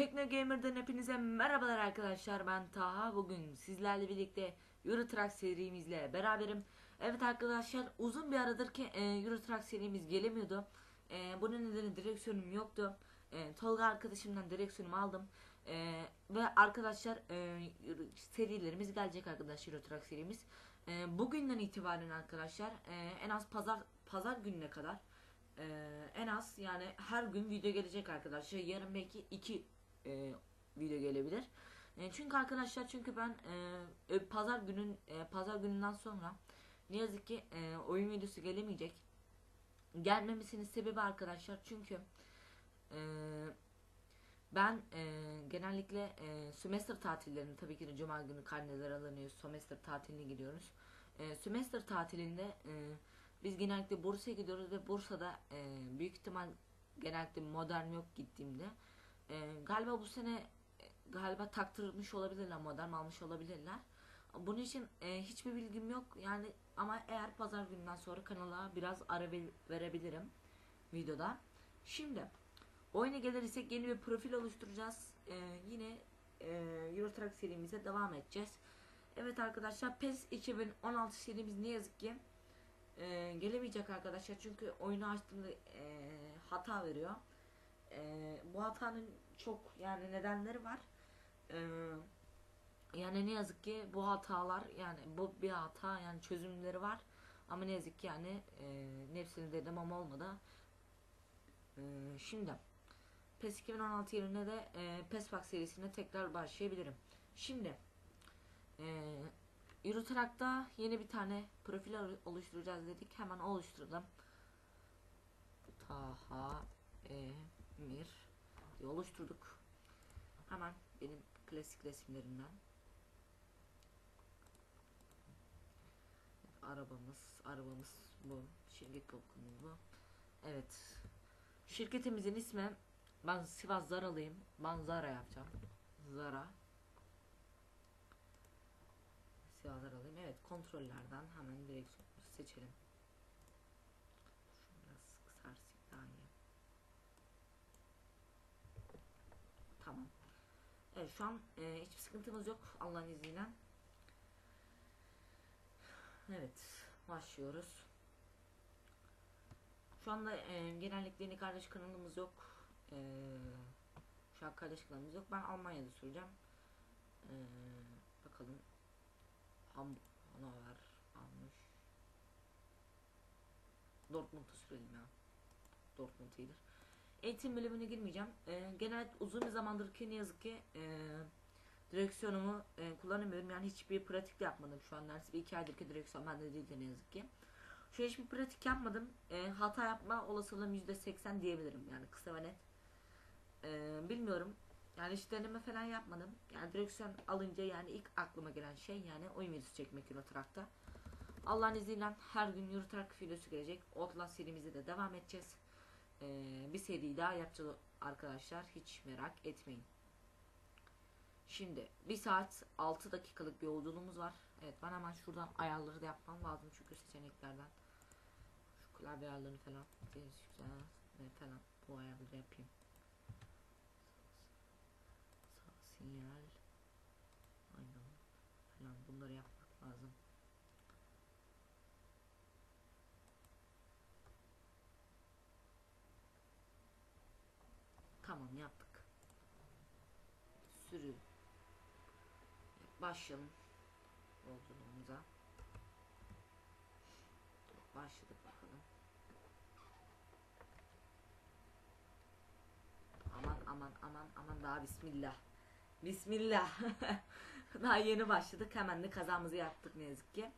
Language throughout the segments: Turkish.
Tekno Gamer'dan hepinize merhabalar arkadaşlar. Ben Taha. Bugün sizlerle birlikte Euro Truck serimizle beraberim. Evet arkadaşlar uzun bir aradır ki e, Euro Truck serimiz gelemiyordu. E, Bunun nedeni direksiyonum yoktu. E, Tolga arkadaşımdan direksiyonumu aldım. E, Ve arkadaşlar e, serilerimiz gelecek arkadaşlar Euro Truck serimiz. E, Bugünden itibaren arkadaşlar e, en az pazar pazar gününe kadar ee, en az yani her gün video gelecek arkadaşlar. Yarın belki iki e, video gelebilir. E, çünkü arkadaşlar çünkü ben e, e, pazar günün e, pazar gününden sonra ne yazık ki e, oyun videosu gelemeyecek. Gelmemesinin sebebi arkadaşlar çünkü e, ben e, genellikle e, sömestr tatillerinde tabii ki de cuma günü karneler alınıyor. Sömestr tatiline gidiyoruz. E, sömestr tatilinde e, biz genellikle Bursa'ya gidiyoruz ve Bursa'da e, büyük ihtimal genellikle modern yok gittiğimde. E, galiba bu sene e, galiba taktırmış olabilirler, modern almış olabilirler. Bunun için e, hiçbir bilgim yok. Yani ama eğer pazar gününden sonra kanala biraz ara ver- verebilirim videoda. Şimdi oyuna gelirsek yeni bir profil oluşturacağız. E, yine e, Euro Truck serimize devam edeceğiz. Evet arkadaşlar PES 2016 serimiz ne yazık ki e, gelemeyecek arkadaşlar çünkü oyunu açtığımda e, hata veriyor. E, bu hatanın çok yani nedenleri var. E, yani ne yazık ki bu hatalar yani bu bir hata yani çözümleri var. Ama ne yazık ki yani e, hepsini dedim ama olmadı. E, şimdi PES 2016 yerine de e, PES Box serisine tekrar başlayabilirim. Şimdi e, Euro Truck'ta yeni bir tane profil oluşturacağız dedik. Hemen oluşturalım. Taha Emir diye oluşturduk. Hemen benim klasik resimlerimden. Arabamız, arabamız bu. Şirket lokumuz bu. Evet. Şirketimizin ismi ben Sivas Zaralıyım. Ben Zara yapacağım. Zara. Siyahlar alayım. Evet kontrollerden hemen direksiyonu seçelim. Şunu biraz kısarsın daha iyi. Tamam. Evet şu an e, hiçbir sıkıntımız yok Allah'ın izniyle. Evet başlıyoruz. Şu anda e, genellikle yeni kardeş kanalımız yok. E, şu an kardeş kanalımız yok. Ben Almanya'da süreceğim. E, bakalım Ham Hanover almış. Dortmund'a sürelim ya. Dortmund iyidir. Eğitim bölümüne girmeyeceğim. Ee, genel uzun bir zamandır ki ne yazık ki e, direksiyonumu e, kullanamıyorum. Yani hiçbir pratik yapmadım şu an. Neredeyse bir iki aydır ki direksiyon bende değil de ne yazık ki. Şu hiçbir pratik yapmadım. E, hata yapma olasılığım %80 diyebilirim. Yani kısa ve net. E, bilmiyorum. Yani hiç deneme falan yapmadım. Yani direksiyon alınca yani ilk aklıma gelen şey yani oyun videosu çekmek Euro Truck'ta. Allah'ın izniyle her gün Euro Truck videosu gelecek. Outlast serimize de devam edeceğiz. Ee, bir seri daha yapacağız arkadaşlar. Hiç merak etmeyin. Şimdi bir saat 6 dakikalık bir yolculuğumuz var. Evet ben hemen şuradan ayarları da yapmam lazım çünkü seçeneklerden. Şu klavye ayarlarını falan. Falan bu ayarları yapayım. sinyal aynen falan bunları yapmak lazım. Tamam yaptık. Sürü. Başlayalım yolculuğumuza. Başladık bakalım. Aman aman aman aman daha bismillah. Bismillah. Daha yeni başladık. Hemen de kazamızı yaptık ne yazık ki.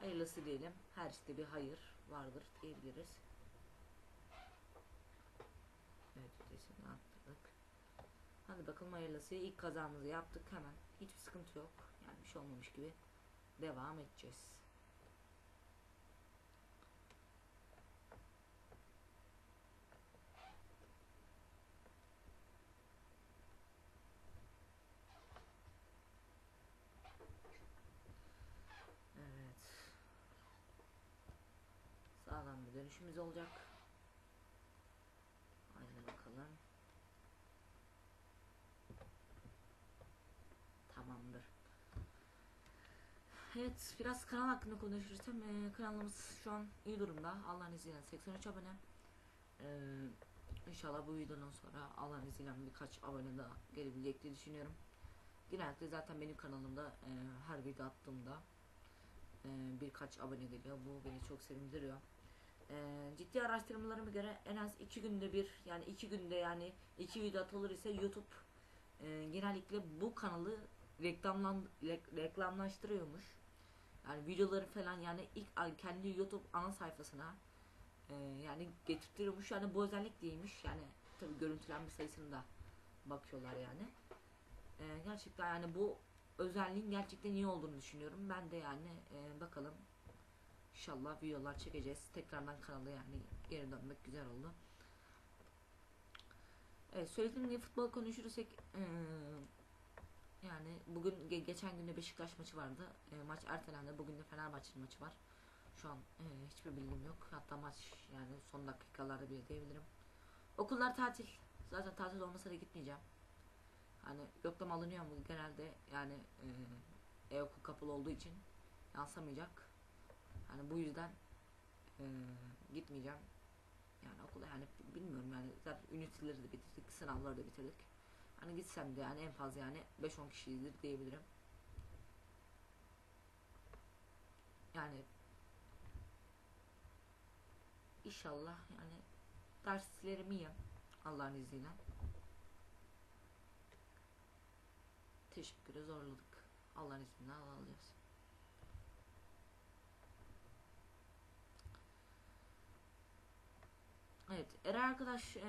Hayırlısı diyelim. Her işte bir hayır vardır diyebiliriz. Hadi bakalım hayırlısı. İlk kazamızı yaptık hemen. Hiçbir sıkıntı yok. Yani bir şey olmamış gibi devam edeceğiz. Sağlam bir dönüşümüz olacak. Haydi bakalım. Evet biraz kanal hakkında konuşursam e, kanalımız şu an iyi durumda. Allah'ın izniyle 83 abone. E, inşallah bu videodan sonra Allah'ın izniyle birkaç abone daha gelebilecek diye düşünüyorum. Genellikle zaten benim kanalımda e, her video attığımda e, birkaç abone geliyor. Bu beni çok sevindiriyor. E, ciddi araştırmalarıma göre en az iki günde bir yani iki günde yani iki video atılır ise YouTube e, genellikle bu kanalı reklamlan rek- reklamlaştırıyormuş. Yani videoları falan yani ilk kendi YouTube ana sayfasına e, yani getirtiyormuş yani bu özellik değilmiş yani tabi görüntülenme sayısını da bakıyorlar yani. E, gerçekten yani bu özelliğin gerçekten iyi olduğunu düşünüyorum. Ben de yani e, bakalım İnşallah videolar çekeceğiz. Tekrardan kanala yani geri dönmek güzel oldu. Evet söylediğim gibi futbol konuşursak eee, yani bugün ge- geçen günde Beşiktaş maçı vardı. E, maç ertelendi. Bugün de Fenerbahçe maçı var. Şu an e, hiçbir bilgim yok. Hatta maç yani son dakikalarda bile diyebilirim. Okullar tatil. Zaten tatil olmasa da gitmeyeceğim. Hani yoklama alınıyor mu genelde yani e, e-okul kapalı olduğu için yansımayacak. Hani bu yüzden e, gitmeyeceğim. Yani okula yani bilmiyorum yani zaten üniteleri de bitirdik, sınavları da bitirdik. Hani gitsem de yani en fazla yani 5-10 kişiyizdir diyebilirim. Yani inşallah yani derslerimi yiyeyim Allah'ın izniyle. Teşekkürü zorladık. Allah'ın izniyle alacağız. Evet, Eray arkadaş e,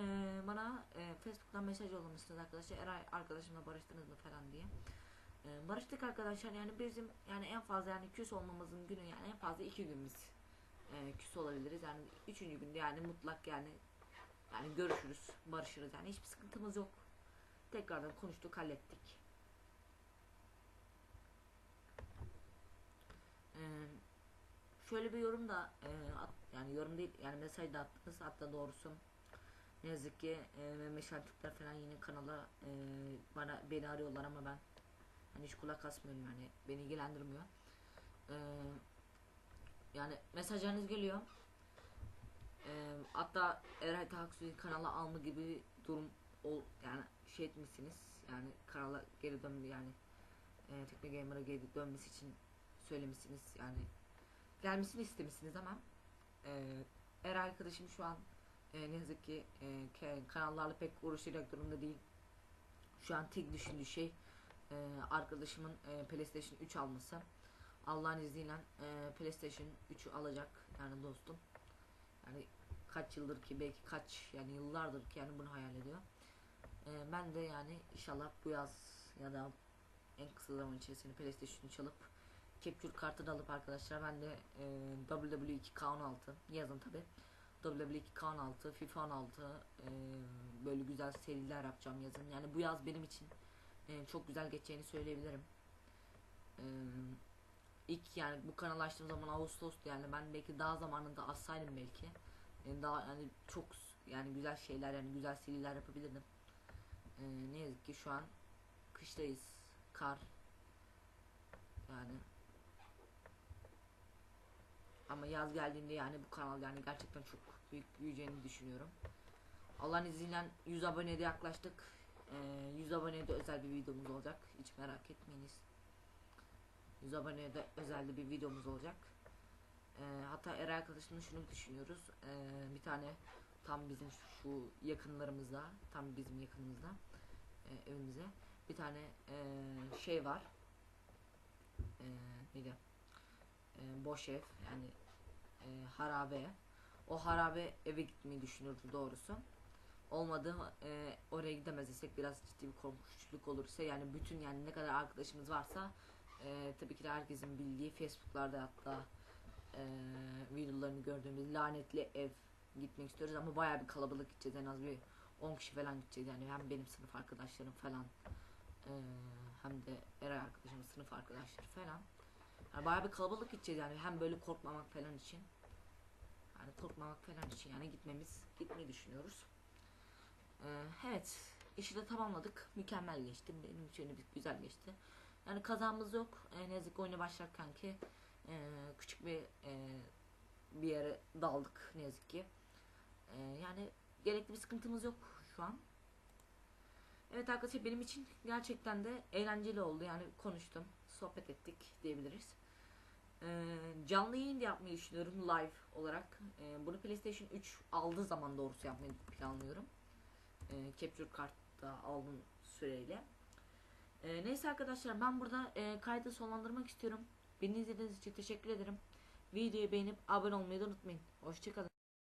bana e, Facebook'tan mesaj yollamışsınız arkadaşlar. Eray arkadaşımla barıştınız mı falan diye. E, barıştık arkadaşlar yani bizim yani en fazla yani küs olmamızın günü yani en fazla iki gün biz e, küs olabiliriz. Yani üçüncü günde yani mutlak yani yani görüşürüz, barışırız yani hiçbir sıkıntımız yok. Tekrardan konuştuk, hallettik. Şöyle bir yorum da e, at, yani yorum değil yani mesaj da attınız. Hatta doğrusu ne yazık ki e, Şentürkler falan yine kanala e, bana beni arıyorlar ama ben hani hiç kulak asmıyorum yani beni ilgilendirmiyor. E, yani mesajlarınız geliyor. E, hatta Eray Taksu'yu kanala alma gibi durum ol, yani şey etmişsiniz. Yani kanala geri dönme yani e, Tekne Gamer'a geri dönmesi için söylemişsiniz. Yani gelmesini istemişsiniz ama e, er arkadaşım şu an e, ne yazık ki e, kanallarla pek uğraşacak durumda değil. Şu an tek düşündüğü şey e, arkadaşımın e, PlayStation 3 alması. Allah'ın izniyle e, PlayStation 3'ü alacak yani dostum. Yani kaç yıldır ki belki kaç yani yıllardır ki yani bunu hayal ediyor. E, ben de yani inşallah bu yaz ya da en kısa zaman içerisinde PlayStation 3 alıp capture kartını alıp arkadaşlar ben de e, WWE 2K16 yazın tabi WWE 2K16 FIFA 16 e, böyle güzel seriler yapacağım yazın. Yani bu yaz benim için e, çok güzel geçeceğini söyleyebilirim. E, ilk yani bu kanalı açtığım zaman Ağustos'tu yani ben belki daha zamanında açsaydım belki e, daha yani çok yani güzel şeyler yani güzel seriler yapabilirdim. E, ne yazık ki şu an kıştayız kar. Yani ama yaz geldiğinde yani bu kanal yani gerçekten çok büyük büyüyeceğini düşünüyorum. Allah'ın izniyle 100 abonede yaklaştık. Ee, 100 abonede özel bir videomuz olacak. Hiç merak etmeyiniz. 100 abonede özel de bir videomuz olacak. Ee, hatta Eray arkadaşımla şunu düşünüyoruz. Ee, bir tane tam bizim şu yakınlarımızda, tam bizim yakınımızda e, evimize bir tane e, şey var. E, neydi? Boş ev yani e, harabe. O harabe eve gitmeyi düşünürdü doğrusu. Olmadı e, oraya gidemez isek biraz ciddi bir korkunçluk olursa yani bütün yani ne kadar arkadaşımız varsa e, tabii ki de herkesin bildiği Facebook'larda hatta e, videolarını gördüğümüz lanetli ev gitmek istiyoruz ama bayağı bir kalabalık gideceğiz. En az bir 10 kişi falan gideceğiz. Yani hem benim sınıf arkadaşlarım falan e, hem de Eray arkadaşımın sınıf arkadaşları falan yani bayağı bir kalabalık gideceğiz yani hem böyle korkmamak falan için. Yani korkmamak falan için yani gitmemiz gitmeyi düşünüyoruz. Ee, evet işi de tamamladık. Mükemmel geçti. Benim için güzel geçti. Yani kazamız yok. E, ne yazık ki oyuna başlarken ki e, küçük bir e, bir yere daldık ne yazık ki. E, yani gerekli bir sıkıntımız yok şu an. Evet arkadaşlar benim için gerçekten de eğlenceli oldu. Yani konuştum, sohbet ettik diyebiliriz. Ee, canlı yayın da yapmayı düşünüyorum live olarak. Ee, bunu PlayStation 3 aldığı zaman doğrusu yapmayı planlıyorum. Ee, capture kartta aldığım süreyle. Ee, neyse arkadaşlar ben burada e, kaydı sonlandırmak istiyorum. Beni izlediğiniz için teşekkür ederim. Videoyu beğenip abone olmayı da unutmayın. Hoşçakalın.